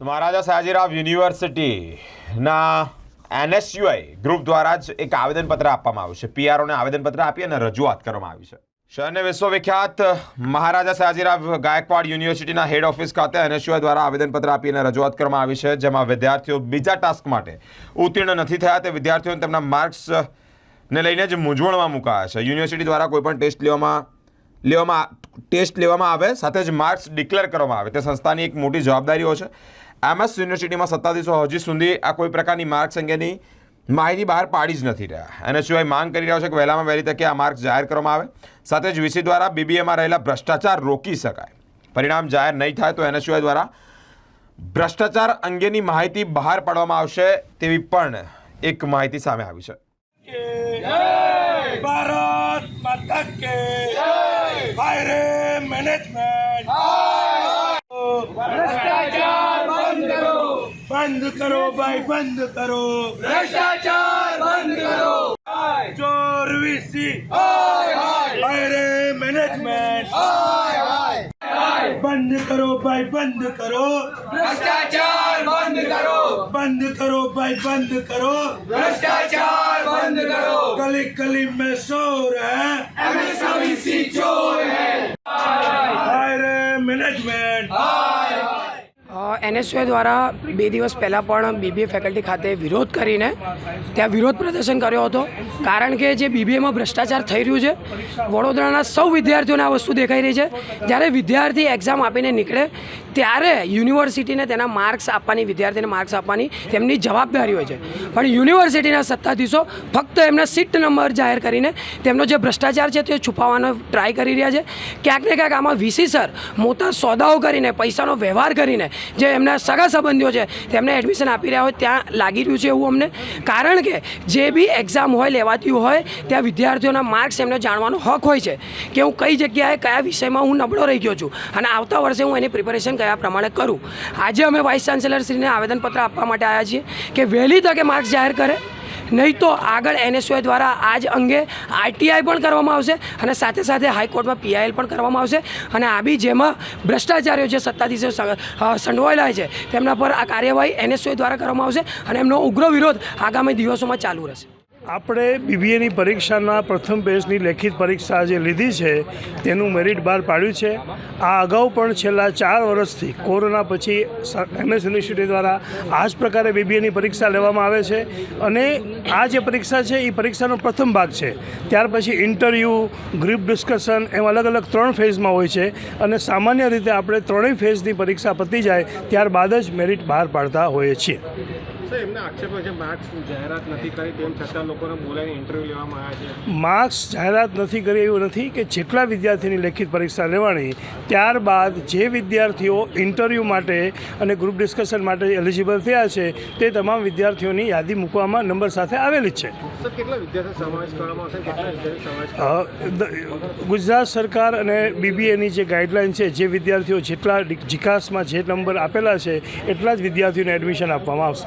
મહારાજા સયાજીરાવ યુનિવર્સિટીના NSUI group દ્વારા જ એક આવેદનપત્ર આપવામાં આવ્યું છે. પીઆરઓને આવેદનપત્ર આપી અને રજૂઆત કરવામાં આવી છે. શહેરને વિશ્વવિખ્યાત મહારાજા સયાજીરાવ ગાયકવાડ યુનિવર્સિટીના હેડ ઓફિસ ખાતે એનએસયુઆઈ દ્વારા આવેદનપત્ર આપી અને રજૂઆત કરવામાં આવી છે, જેમાં વિદ્યાર્થીઓ બીજા ટાસ્ક માટે ઉત્તીર્ણ નથી થયા. તે વિદ્યાર્થીઓને તેમના માર્ક્સ ને લઈને જ મૂંઝવણમાં મુકાયા છે. યુનિવર્સિટી દ્વારા કોઈપણ ટેસ્ટ લેવામાં લેવામાં, ટેસ્ટ લેવામાં આવે, સાથે જ માર્ક્સ ડિક્લેર કરવામાં આવે. તે સંસ્થાની એક મોટી જવાબદારીઓ છે. એમએસ યુનિવર્સિટીમાં સત્તાધીશો હજી સુધી આ કોઈ પ્રકારની માર્ક્સ અંગેની માહિતી બહાર પાડી જ નથી રહ્યા. એના સિવાય માંગ કરી રહ્યો છે કે વહેલામાં વહેલી તકે આ માર્ક્સ જાહેર કરવામાં આવે? સાથે જ વીસી દ્વારા બીબીએમાં રહેલા ભ્રષ્ટાચાર રોકી શકાય. પરિણામ જાહેર નહીં થાય તો એના સિવાય દ્વારા ભ્રષ્ટાચાર અંગેની માહિતી બહાર પાડવામાં આવશે તેવી પણ એક માહિતી સામે આવી છે. ભારત માતા કે મેનેજમેન્ટ बंद करो भाई बंद करो। भ्रष्टाचार बंद करो। चोर वीसी। हाय मैनेजमेंट बंद करो भाई बंद करो। भ्रष्टाचार बंद करो। बंद करो भाई बंद करो। भ्रष्टाचार बंद करो। गली गली में शोर है। चोर है। मैनेजमेंट એનએસયુએ દ્વારા બે દિવસ પહેલાં પણ બીબીએ ફેકલ્ટી ખાતે વિરોધ કરીને ત્યાં વિરોધ પ્રદર્શન કર્યો હતો. કારણ કે જે બીબીએમાં ભ્રષ્ટાચાર થઈ રહ્યું છે, વડોદરાના સૌ વિદ્યાર્થીઓને આ વસ્તુ દેખાઈ રહી છે. જ્યારે વિદ્યાર્થી એક્ઝામ આપીને નીકળે, ત્યારે યુનિવર્સિટીને તેના માર્ક્સ આપવાની, વિદ્યાર્થીને માર્ક્સ આપવાની તેમની જવાબદારી હોય છે. પણ યુનિવર્સિટીના સત્તાધીશો ફક્ત એમના સીટ નંબર જાહેર કરીને તેમનો જે ભ્રષ્ટાચાર છે તે છુપાવવાનો ટ્રાય કરી રહ્યા છે. ક્યાંક ને ક્યાંક આમાં વીસી સર મોટા સોદાઓ કરીને, પૈસાનો વ્યવહાર કરીને જે એમના સગા સંબંધીઓ છે, તેમને એડમિશન આપી રહ્યા હોય, ત્યાં લાગી રહ્યું છે એવું અમને. કારણ કે જે બી એક્ઝામ હોય, લેવાતી હોય, ત્યાં વિદ્યાર્થીઓના માર્ક્સ એમને જાણવાનો હક હોય છે કે હું કઈ જગ્યાએ કયા વિષયમાં હું નબળો રહી ગયો છું અને આવતા વર્ષે હું એની પ્રિપેરેશન કયા પ્રમાણે કરું. આજે અમે વાઇસ ચાન્સેલરશ્રીને આવેદનપત્ર આપવા માટે આવ્યા છીએ કે વહેલી તકે માર્ક્સ જાહેર કરે. નહીં તો આગળ એનએસયુઆઈ દ્વારા આજ અંગે આરટીઆઈ પણ કરવામાં આવશે અને સાથે સાથે હાઈકોર્ટમાં પીઆઈએલ પણ કરવામાં આવશે. અને આ બી જેમાં ભ્રષ્ટાચારીઓ જે સત્તાધીશો સંડોવાયેલા છે, તેમના પર આ કાર્યવાહી એનએસયુઆઈ દ્વારા કરવામાં આવશે અને એમનો ઉગ્ર વિરોધ આગામી દિવસોમાં ચાલુ રહેશે. આપણે બીબીએની પરીક્ષાના પ્રથમ બેચની લેખિત પરીક્ષા જે લીધી છે, તેનું મેરિટ બહાર પાડ્યું છે. આ અગાઉ પણ છેલ્લા ચાર વર્ષથી કોરોના પછી એમએસ યુનિવર્સિટી દ્વારા આ જ પ્રકારે બીબીએની પરીક્ષા લેવામાં આવે છે અને આ જે પરીક્ષા છે એ પરીક્ષાનો પ્રથમ ભાગ છે. ત્યાર પછી ઇન્ટરવ્યૂ ગ્રુપ ડિસ્કશન એમ અલગ અલગ ત્રણ ફેઝમાં હોય છે અને સામાન્ય રીતે આપણે ત્રણેય ફેઝની પરીક્ષા પતી જાય, ત્યારબાદ જ મેરિટ બહાર પાડતા હોઈએ છીએ. સર એમના આક્ષેપો છે માર્ક્સ જાહેરાત નથી કરી તેમ છતાં લોકોને બોલાવીને ઇન્ટરવ્યૂ લેવામાં આવ્યા છે. માર્ક્સ જાહેરાત નથી કરી એવું નથી કે જેટલા વિદ્યાર્થીની લેખિત પરીક્ષા લેવાની ત્યારબાદ જે વિદ્યાર્થીઓ ઇન્ટરવ્યૂ માટે અને ગ્રુપ ડિસ્કશન માટે એલિજિબલ થયા છે તે તમામ વિદ્યાર્થીઓની યાદી મૂકવામાં નંબર સાથે આવેલી છે. કેટલા વિદ્યાર્થીઓ સમાવેશ કરવામાં આવશે? ગુજરાત સરકાર અને બીબીએની જે ગાઈડલાઇન છે જે વિદ્યાર્થીઓ જેટલા વિકાસમાં જીકાસમાં જે નંબર આપેલા છે એટલા જ વિદ્યાર્થીઓને એડમિશન આપવામાં આવશે.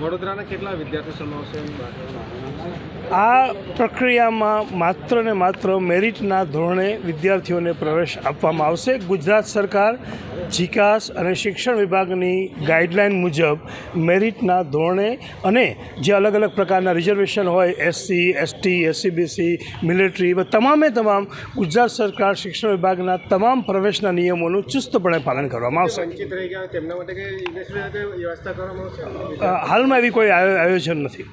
વડોદરાના કેટલા વિદ્યાર્થીઓ સમાવશે આ પ્રક્રિયામાં માત્ર ને માત્ર મેરિટના ધોરણે વિદ્યાર્થીઓને પ્રવેશ આપવામાં આવશે. ગુજરાત સરકાર જીકાસ અને શિક્ષણ વિભાગની ગાઈડલાઇન મુજબ મેરિટના ધોરણે અને જે અલગ અલગ પ્રકારના રિઝર્વેશન હોય એસસી એસટી એસસીબીસી મિલિટરી તમામે તમામ ગુજરાત સરકાર શિક્ષણ વિભાગના તમામ પ્રવેશના નિયમોનું ચુસ્તપણે પાલન કરવામાં આવશે? હાલમાં એવી કોઈ આયોજન નથી.